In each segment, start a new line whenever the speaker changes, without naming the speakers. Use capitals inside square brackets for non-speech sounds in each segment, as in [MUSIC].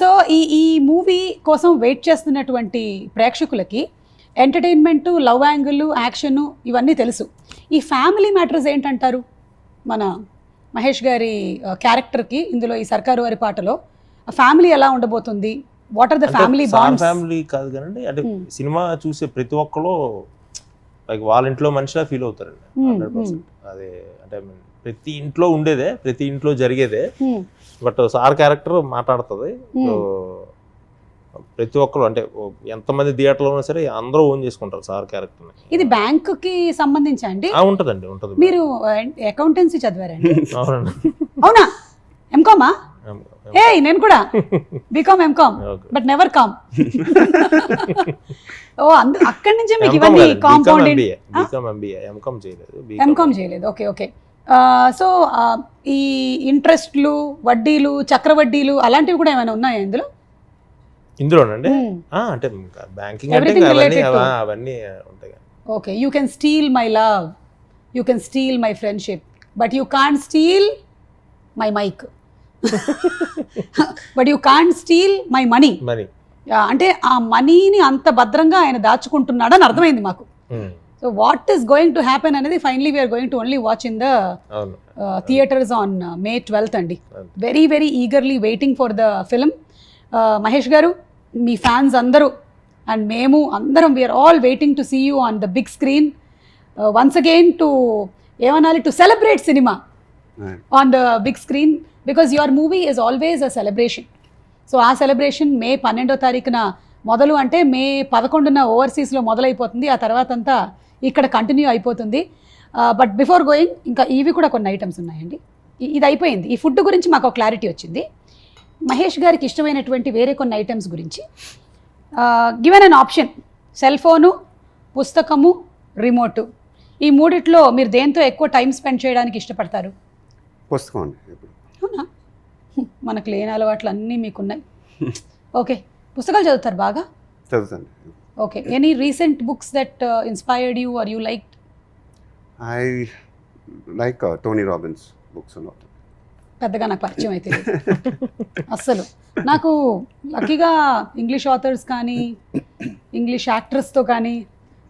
So ఈ ఈ movie కోసం వెయిట్ చేస్తున్నటువంటి ప్రేక్షకులకి ఎంటర్టైన్మెంట్ లవ్ యాంగిల్ యాక్షన్ ఇవన్నీ తెలుసు. ఈ ఫ్యామిలీ మ్యాటర్స్ ఏంటంటారు? మన మహేష్ గారి క్యారెక్టర్కి ఇందులో ఈ సర్కారు వారి పాటలో ఫ్యామిలీ ఎలా ఉండబోతుంది? What are the family bonds
family కాదు కానండి అంటే
Hmm.
సినిమా చూసే ప్రతి ఒక్కరు లైక్ వాళ్ళ ఇంట్లో మనిషిలా ఫీల్ అవుతారండి
Hmm,
హండ్రెడ్ పర్సెంట్. అదే అంటే ప్రతి ఇంట్లో ఉండేదే ప్రతి ఇంట్లో జరిగేదే.
Hmm,
బట్ సార్ క్యారెక్టర్ మాట్లాడుతుంది. ప్రతి ఒక్కరు అంటే ఎంతమంది థియేటర్లో ఉన్నా సరే అందరూ ఓన్ చేసుకుంటారు సార్ క్యారెక్టర్
ఇది బ్యాంక్కి సంబంధించి అండి?
ఉంటదండి ఉంటది.
మీరు అకౌంటెన్సీ చదివారండి? [LAUGHS]
అవునండి.
అవునా? ఎంకామా హే నేను కూడా. BCom MCom. But never come ఓ అందు అక్కడి నుంచే మీకు ఇవన్నీ కాంపౌండ్
MBA, M.Com చేయలేదు.
ఎంకామ్ చేయలేదు. ఓకే ఓకే సో ఈ ఇంట్రెస్ట్లు వడ్డీలు చక్రవడ్డీలు అలాంటివి కూడా ఏమైనా ఉన్నాయా ఇందులో?
ఇందులోనండి.
Hmm.
అంటే బ్యాంకింగ్ అంటే అవన్నీ ఉంటాయి.
Okay you can steal my love you can steal my friendship but you can't steal my mic but you can't steal my money
మరి
అంటే ఆ మనీని అంత భద్రంగా ఆయన దాచుకుంటున్నాడని అర్థమైంది మాకు.
Hmm.
So what is going to happen అనేది finally we're going to only watch in the theatres on May twelfth అండి. Very very eagerly waiting for the film Mahesh garu me fans అందరూ అండ్ మేము అందరం we're all waiting to see you on the big screen once again to ఏమనాలి? To celebrate cinema on the big screen because your movie is always a celebration so ah celebration May పన్నెండో తారీఖున మొదలు అంటే మే పదకొండున ఓవర్సీస్లో మొదలైపోతుంది. ఆ తర్వాత అంతా ఇక్కడ కంటిన్యూ అయిపోతుంది. బట్ బిఫోర్ గోయింగ్ ఇంకా ఇవి కూడా కొన్ని ఐటమ్స్ ఉన్నాయండి. ఇది అయిపోయింది. ఈ ఫుడ్ గురించి మాకు ఒక క్లారిటీ వచ్చింది. మహేష్ గారికి ఇష్టమైనటువంటి వేరే కొన్ని ఐటమ్స్ గురించి given an option cell phone పుస్తకము రిమోటు ఈ మూడిట్లో మీరు దేంతో ఎక్కువ టైం స్పెండ్ చేయడానికి ఇష్టపడతారు?
పుస్తకం అండి
అవునా? మనకు లేని అలవాట్లు అన్నీ మీకున్నాయి. ఓకే పుస్తకాలు చదువుతారు బాగా?
చదువుతాను.
Okay any recent books that inspired you are you like
I like Tony Robbins books
పెద్దగా నాకు పరిచయం అయితే. [LAUGHS] అస్సలు. నాకు లక్కీగా ఇంగ్లీష్ ఆథర్స్ కానీ ఇంగ్లీష్ యాక్టర్స్తో కానీ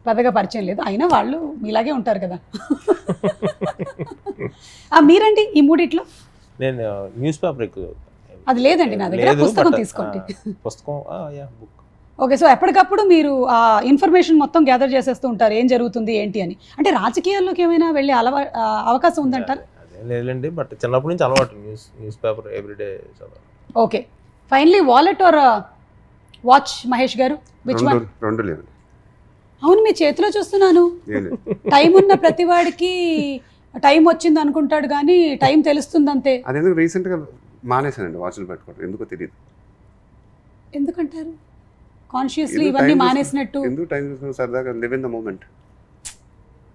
పెద్దగా పరిచయం లేదు. అయినా వాళ్ళు మీలాగే ఉంటారు కదా. [LAUGHS] ఆ, మీరండి ఈ మూడిట్లో?
నేను న్యూస్ పేపర్ ఎక్కువ చదువుతాను.
అది లేదండి నా దగ్గర పుస్తకం
but,
తీసుకోండి.
ఆ, పుస్తకం యా బుక్
ఓకే సో ఎప్పటికప్పుడు మీరు ఆ ఇన్ఫర్మేషన్ మొత్తం గ్యాదర్ చేసేస్తూ ఉంటారు. ఏం జరుగుతుంది ఏంటి అని. అంటే రాజకీయాల్లోకి ఏమైనా వెళ్ళే అలవా అవకాశం ఉందంటారు?
అదేం లేదులేండి. బట్ చిన్నప్పటి నుంచి అలవాటు న్యూస్ న్యూస్ పేపర్ ఎవ్రీడే చదవాలి
okay finally wallet or watch Mahesh garu? Which one
రెండు రెండు లేవండి
అవును మీ చేతిలో చూస్తున్నాను.
లేదు.
టైం ఉన్న ప్రతి వాడికి టైం వచ్చింది అనుకుంటాడు కానీ టైం తెలుస్తుంది అంతే
అది ఎందుకు రీసెంట్గా మానేశానండి వాచ్లు పెట్టుకోవడం? ఎందుకో తెలియదు
ఎందుకంటారు? కాన్షియస్లీ ఇవన్నీ మానేసినట్టు.
ఎందుకు టైం చూసుకుని సరదాగా live in the moment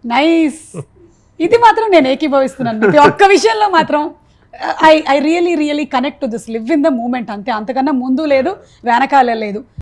nice ఇది మాత్రం నేను ఏకీభవిస్తున్నాను. ప్రతి ఒక్క విషయంలో మాత్రం I I really really connect to this live in the moment అంతే. అంతకన్నా ముందు లేదు వెనకాల లేదు.